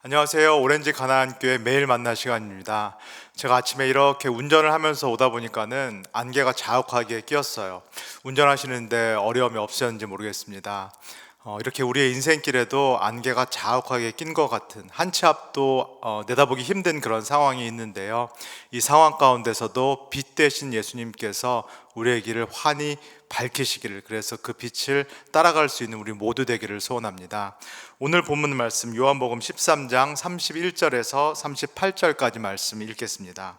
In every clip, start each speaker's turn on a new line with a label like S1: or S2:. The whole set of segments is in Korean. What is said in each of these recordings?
S1: 안녕하세요. 오렌지 가나안교회 매일 만나 시간입니다. 제가 아침에 이렇게 운전을 하면서 오다 보니까는 안개가 자욱하게 끼었어요. 운전하시는데 어려움이 없으셨는지 모르겠습니다. 어, 이렇게 우리의 인생길에도 안개가 자욱하게 낀 것 같은 한 치 앞도 어, 내다보기 힘든 그런 상황이 있는데요. 이 상황 가운데서도 빛 대신 예수님께서 우리의 길을 환히 밝히시기를 그래서 그 빛을 따라갈 수 있는 우리 모두 되기를 소원합니다. 오늘 본문 말씀 요한복음 13장 31절에서 38절까지 말씀 읽겠습니다.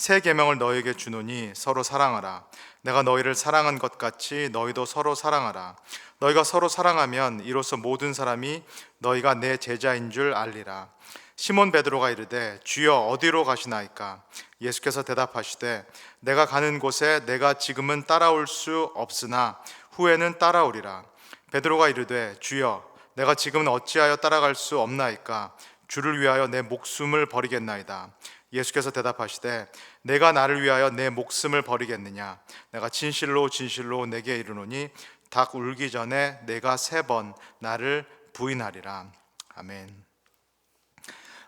S1: 새 계명을 너희에게 주노니 서로 사랑하라. 내가 너희를 사랑한 것 같이 너희도 서로 사랑하라. 너희가 서로 사랑하면 이로써 모든 사람이 너희가 내 제자인 줄 알리라. 시몬 베드로가 이르되 주여 어디로 가시나이까? 예수께서 대답하시되 내가 가는 곳에 내가 지금은 따라올 수 없으나 후에는 따라오리라. 베드로가 이르되 주여 내가 지금은 어찌하여 따라갈 수 없나이까? 주를 위하여 내 목숨을 버리겠나이다. 예수께서 대답하시되 내가 나를 위하여 내 목숨을 버리겠느냐 내가 진실로 진실로 내게 이르노니 닭 울기 전에 내가 세 번 나를 부인하리라 아멘.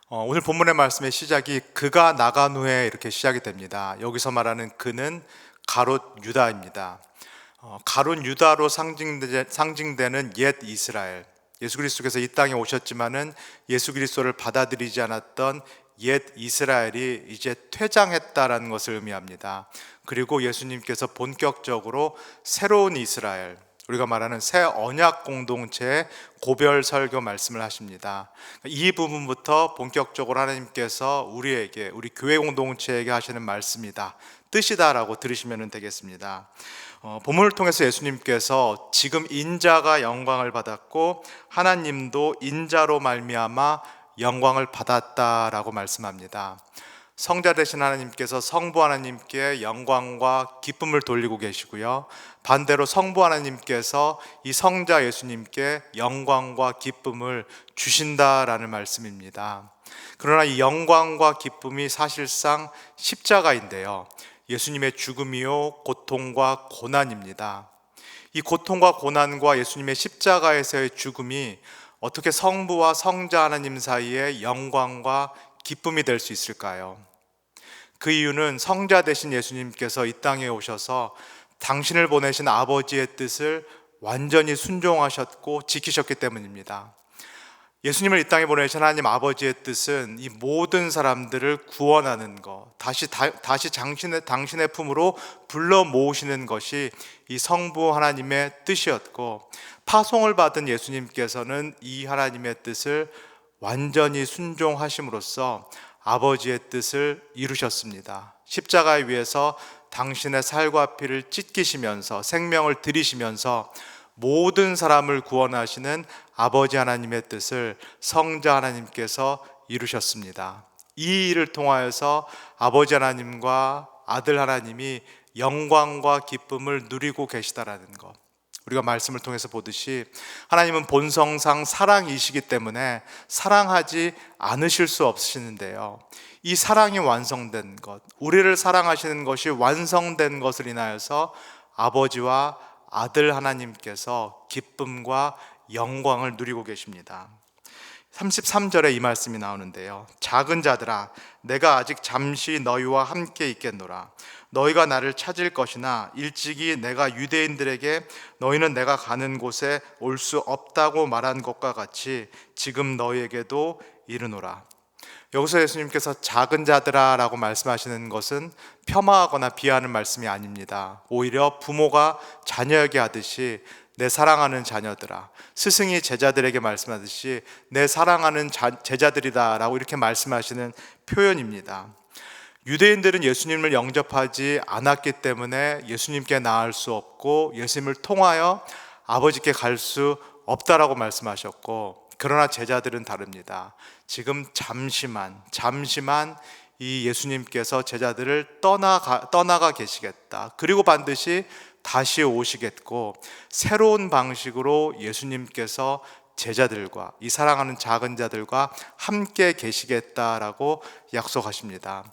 S1: 어, 오늘 본문의 말씀의 시작이 그가 나간 후에 이렇게 시작이 됩니다. 여기서 말하는 그는 가롯 유다입니다. 어, 가롯 유다로 상징되, 상징되는 옛 이스라엘. 예수 그리스도께서 이 땅에 오셨지만은 예수 그리스도를 받아들이지 않았던 옛 이스라엘이 이제 퇴장했다라는 것을 의미합니다. 그리고 예수님께서 본격적으로 새로운 이스라엘, 우리가 말하는 새 언약 공동체의 고별 설교 말씀을 하십니다. 이 부분부터 본격적으로 하나님께서 우리에게, 우리 교회 공동체에게 하시는 말씀이다. 뜻이다라고 들으시면 되겠습니다. 어, 본문을 통해서 예수님께서 지금 인자가 영광을 받았고 하나님도 인자로 말미암아 영광을 받았다라고 말씀합니다. 성자 되신 하나님께서 성부 하나님께 영광과 기쁨을 돌리고 계시고요. 반대로 성부 하나님께서 이 성자 예수님께 영광과 기쁨을 주신다라는 말씀입니다. 그러나 이 영광과 기쁨이 사실상 십자가인데요. 예수님의 죽음이요, 고통과 고난입니다. 이 고통과 고난과 예수님의 십자가에서의 죽음이 어떻게 성부와 성자 하나님 사이에 영광과 기쁨이 될 수 있을까요? 그 이유는 성자 되신 예수님께서 이 땅에 오셔서 당신을 보내신 아버지의 뜻을 완전히 순종하셨고 지키셨기 때문입니다. 예수님을 이 땅에 보내신 하나님 아버지의 뜻은 이 모든 사람들을 구원하는 것, 다시 다, 시 당신의 당신의 품으로 불러 모으시는 것이 이 성부 하나님의 뜻이었고 파송을 받은 예수님께서는 이 하나님의 뜻을 완전히 순종하심으로써 아버지의 뜻을 이루셨습니다. 십자가에 위해서 당신의 살과 피를 찢기시면서 생명을 들이시면서 모든 사람을 구원하시는 아버지 하나님의 뜻을 성자 하나님께서 이루셨습니다. 이 일을 통하여서 아버지 하나님과 아들 하나님이 영광과 기쁨을 누리고 계시다라는 것. 우리가 말씀을 통해서 보듯이 하나님은 본성상 사랑이시기 때문에 사랑하지 않으실 수 없으시는데요. 이 사랑이 완성된 것, 우리를 사랑하시는 것이 완성된 것을 인하여서 아버지와 아들 하나님께서 기쁨과 영광을 누리고 계십니다. 33절에 이 말씀이 나오는데요. 작은 자들아, 내가 아직 잠시 너희와 함께 있겠노라. 너희가 나를 찾을 것이나 일찍이 내가 유대인들에게 너희는 내가 가는 곳에 올 수 없다고 말한 것과 같이 지금 너희에게도 이르노라. 여기서 예수님께서 작은 자들아라고 말씀하시는 것은 폄하하거나 비하하는 말씀이 아닙니다. 오히려 부모가 자녀에게 하듯이 내 사랑하는 자녀들아 스승이 제자들에게 말씀하듯이 내 사랑하는 자, 제자들이다라고 이렇게 말씀하시는 표현입니다. 유대인들은 예수님을 영접하지 않았기 때문에 예수님께 나을 수 없고 예수님을 통하여 아버지께 갈 수 없다라고 말씀하셨고 그러나 제자들은 다릅니다. 지금 잠시만, 잠시만 이 예수님께서 제자들을 떠나가, 떠나가 계시겠다. 그리고 반드시 다시 오시겠고, 새로운 방식으로 예수님께서 제자들과 이 사랑하는 작은 자들과 함께 계시겠다라고 약속하십니다.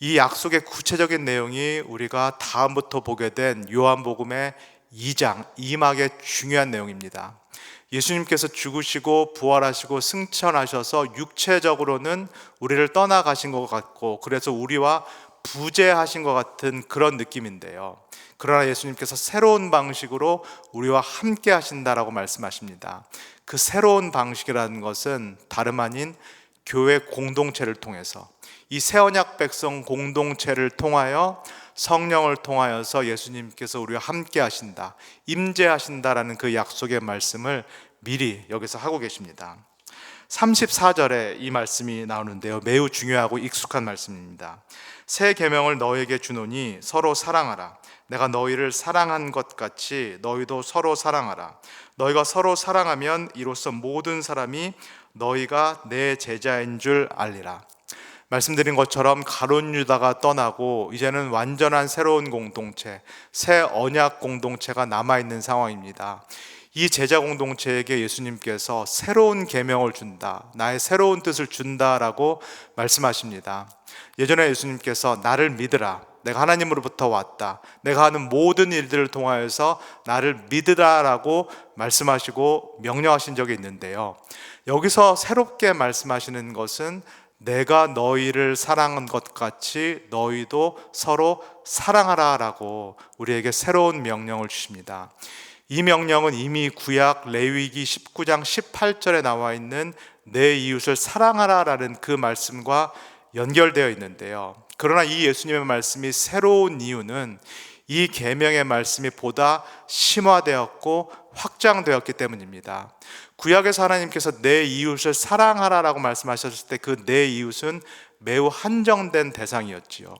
S1: 이 약속의 구체적인 내용이 우리가 다음부터 보게 된 요한복음의 2장 2막의 중요한 내용입니다. 예수님께서 죽으시고 부활하시고 승천하셔서 육체적으로는 우리를 떠나가신 것 같고 그래서 우리와 부재하신 것 같은 그런 느낌인데요. 그러나 예수님께서 새로운 방식으로 우리와 함께 하신다라고 말씀하십니다. 그 새로운 방식이라는 것은 다름 아닌 교회 공동체를 통해서 이 새언약 백성 공동체를 통하여 성령을 통하여서 예수님께서 우리와 함께 하신다, 임재하신다라는 그 약속의 말씀을 미리 여기서 하고 계십니다. 34절에 이 말씀이 나오는데요. 매우 중요하고 익숙한 말씀입니다. 새 계명을 너에게 주노니 서로 사랑하라. 내가 너희를 사랑한 것 같이 너희도 서로 사랑하라. 너희가 서로 사랑하면 이로써 모든 사람이 너희가 내 제자인 줄 알리라. 말씀드린 것처럼 가론 유다가 떠나고 이제는 완전한 새로운 공동체, 새 언약 공동체가 남아 있는 상황입니다. 이 제자 공동체에게 예수님께서 새로운 계명을 준다. 나의 새로운 뜻을 준다라고 말씀하십니다. 예전에 예수님께서 나를 믿으라. 내가 하나님으로부터 왔다. 내가 하는 모든 일들을 통하여서 나를 믿으라라고 말씀하시고 명령하신 적이 있는데요. 여기서 새롭게 말씀하시는 것은 내가 너희를 사랑한 것 같이 너희도 서로 사랑하라라고 우리에게 새로운 명령을 주십니다. 이 명령은 이미 구약 레위기 19장 18절에 나와 있는 내 이웃을 사랑하라라는 그 말씀과 연결되어 있는데요. 그러나 이 예수님의 말씀이 새로운 이유는 이 계명의 말씀이 보다 심화되었고 확장되었기 때문입니다. 구약에서 하나님께서 내 이웃을 사랑하라라고 말씀하셨을 때 그 내 이웃은 매우 한정된 대상이었지요.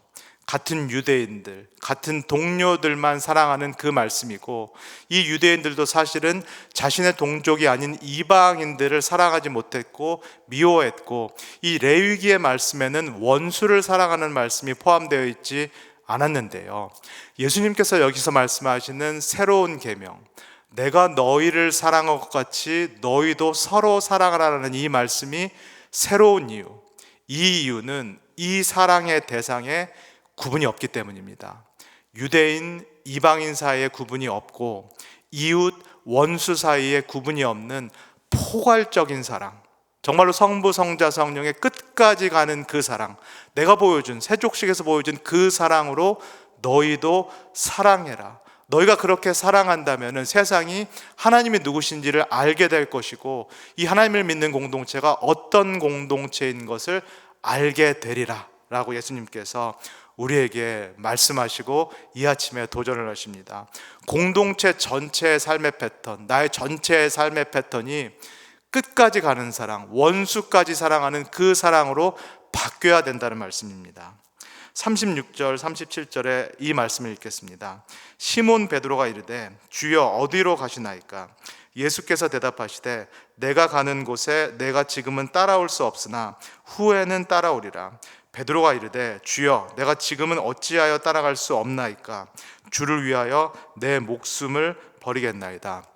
S1: 같은 유대인들, 같은 동료들만 사랑하는 그 말씀이고 이 유대인들도 사실은 자신의 동족이 아닌 이방인들을 사랑하지 못했고 미워했고 이 레위기의 말씀에는 원수를 사랑하는 말씀이 포함되어 있지 않았는데요. 예수님께서 여기서 말씀하시는 새로운 계명, 내가 너희를 사랑한 것 같이 너희도 서로 사랑하라는 이 말씀이 새로운 이유. 이 이유는 이 사랑의 대상에 구분이 없기 때문입니다. 유대인, 이방인 사이에 구분이 없고 이웃, 원수 사이에 구분이 없는 포괄적인 사랑. 정말로 성부, 성자, 성령의 끝까지 가는 그 사랑. 내가 보여준, 세족식에서 보여준 그 사랑으로 너희도 사랑해라. 너희가 그렇게 사랑한다면 세상이 하나님이 누구신지를 알게 될 것이고 이 하나님을 믿는 공동체가 어떤 공동체인 것을 알게 되리라 라고 예수님께서 우리에게 말씀하시고 이 아침에 도전을 하십니다. 공동체 전체의 삶의 패턴, 나의 전체의 삶의 패턴이 끝까지 가는 사랑, 원수까지 사랑하는 그 사랑으로 바뀌어야 된다는 말씀입니다. 36절, 37절에 이 말씀을 읽겠습니다. 시몬 베드로가 이르되 주여 어디로 가시나이까? 예수께서 대답하시되 내가 가는 곳에 내가 지금은 따라올 수 없으나 후에는 따라오리라. 베드로가 이르되 주여 내가 지금은 어찌하여 따라갈 수 없나이까? 주를 위하여 내 목숨을 버리겠나이다.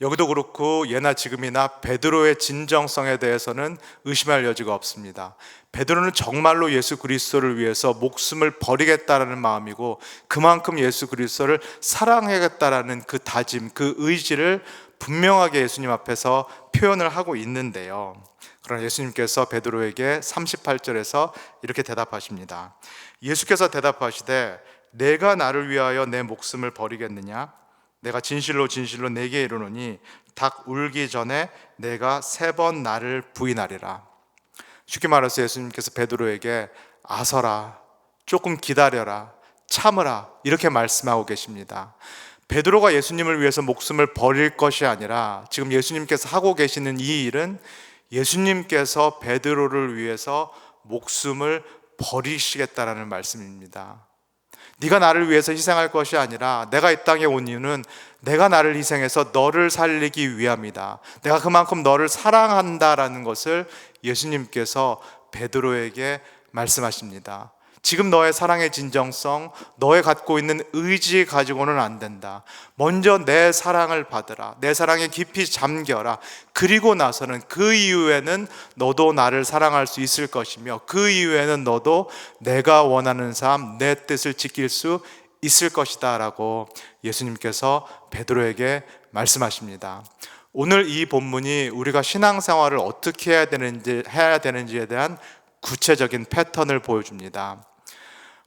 S1: 여기도 그렇고 예나 지금이나 베드로의 진정성에 대해서는 의심할 여지가 없습니다. 베드로는 정말로 예수 그리스도를 위해서 목숨을 버리겠다라는 마음이고 그만큼 예수 그리스도를 사랑하겠다라는 그 다짐, 그 의지를 분명하게 예수님 앞에서 표현을 하고 있는데요. 그러나 예수님께서 베드로에게 38절에서 이렇게 대답하십니다. 예수께서 대답하시되 내가 나를 위하여 내 목숨을 버리겠느냐? 내가 진실로 진실로 내게 이르노니 닭 울기 전에 내가 세 번 나를 부인하리라. 쉽게 말해서 예수님께서 베드로에게 아서라, 조금 기다려라, 참으라 이렇게 말씀하고 계십니다. 베드로가 예수님을 위해서 목숨을 버릴 것이 아니라 지금 예수님께서 하고 계시는 이 일은 예수님께서 베드로를 위해서 목숨을 버리시겠다라는 말씀입니다. 네가 나를 위해서 희생할 것이 아니라 내가 이 땅에 온 이유는 내가 나를 희생해서 너를 살리기 위함이다. 내가 그만큼 너를 사랑한다라는 것을 예수님께서 베드로에게 말씀하십니다. 지금 너의 사랑의 진정성, 너의 갖고 있는 의지 가지고는 안 된다. 먼저 내 사랑을 받으라. 내 사랑에 깊이 잠겨라. 그리고 나서는 그 이후에는 너도 나를 사랑할 수 있을 것이며 그 이후에는 너도 내가 원하는 삶, 내 뜻을 지킬 수 있을 것이다라고 예수님께서 베드로에게 말씀하십니다. 오늘 이 본문이 우리가 신앙생활을 어떻게 해야 되는지 해야 되는지에 대한 구체적인 패턴을 보여줍니다.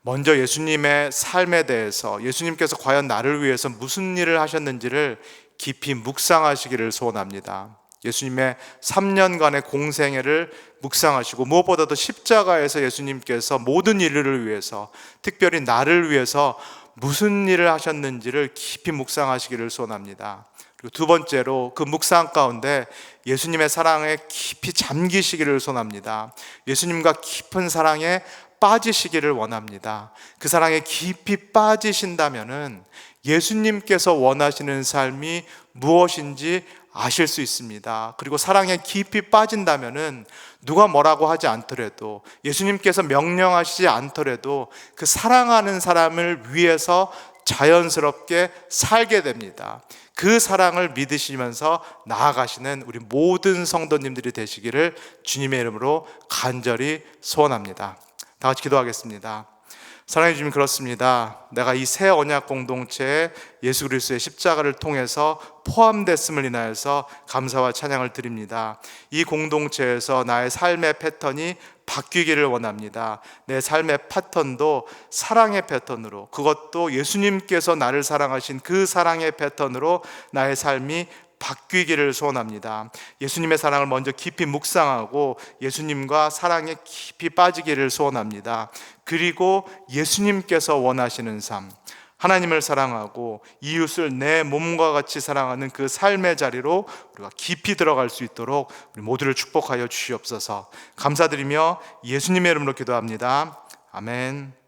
S1: 먼저 예수님의 삶에 대해서 예수님께서 과연 나를 위해서 무슨 일을 하셨는지를 깊이 묵상하시기를 소원합니다. 예수님의 3년간의 공생애를 묵상하시고 무엇보다도 십자가에서 예수님께서 모든 인류를 위해서 특별히 나를 위해서 무슨 일을 하셨는지를 깊이 묵상하시기를 소원합니다. 그리고 두 번째로 그 묵상 가운데 예수님의 사랑에 깊이 잠기시기를 소원합니다. 예수님과 깊은 사랑에 빠지시기를 원합니다. 그 사랑에 깊이 빠지신다면은 예수님께서 원하시는 삶이 무엇인지 아실 수 있습니다. 그리고 사랑에 깊이 빠진다면은 누가 뭐라고 하지 않더라도 예수님께서 명령하시지 않더라도 그 사랑하는 사람을 위해서 자연스럽게 살게 됩니다. 그 사랑을 믿으시면서 나아가시는 우리 모든 성도님들이 되시기를 주님의 이름으로 간절히 소원합니다. 다 같이 기도하겠습니다. 사랑해 주님 그렇습니다. 내가 이 새 언약 공동체에 예수 그리스도의 십자가를 통해서 포함됐음을 인하여서 감사와 찬양을 드립니다. 이 공동체에서 나의 삶의 패턴이 바뀌기를 원합니다. 내 삶의 패턴도 사랑의 패턴으로 그것도 예수님께서 나를 사랑하신 그 사랑의 패턴으로 나의 삶이 바뀌기를 소원합니다. 예수님의 사랑을 먼저 깊이 묵상하고 예수님과 사랑에 깊이 빠지기를 소원합니다. 그리고 예수님께서 원하시는 삶, 하나님을 사랑하고 이웃을 내 몸과 같이 사랑하는 그 삶의 자리로 우리가 깊이 들어갈 수 있도록 우리 모두를 축복하여 주시옵소서. 감사드리며 예수님의 이름으로 기도합니다. 아멘.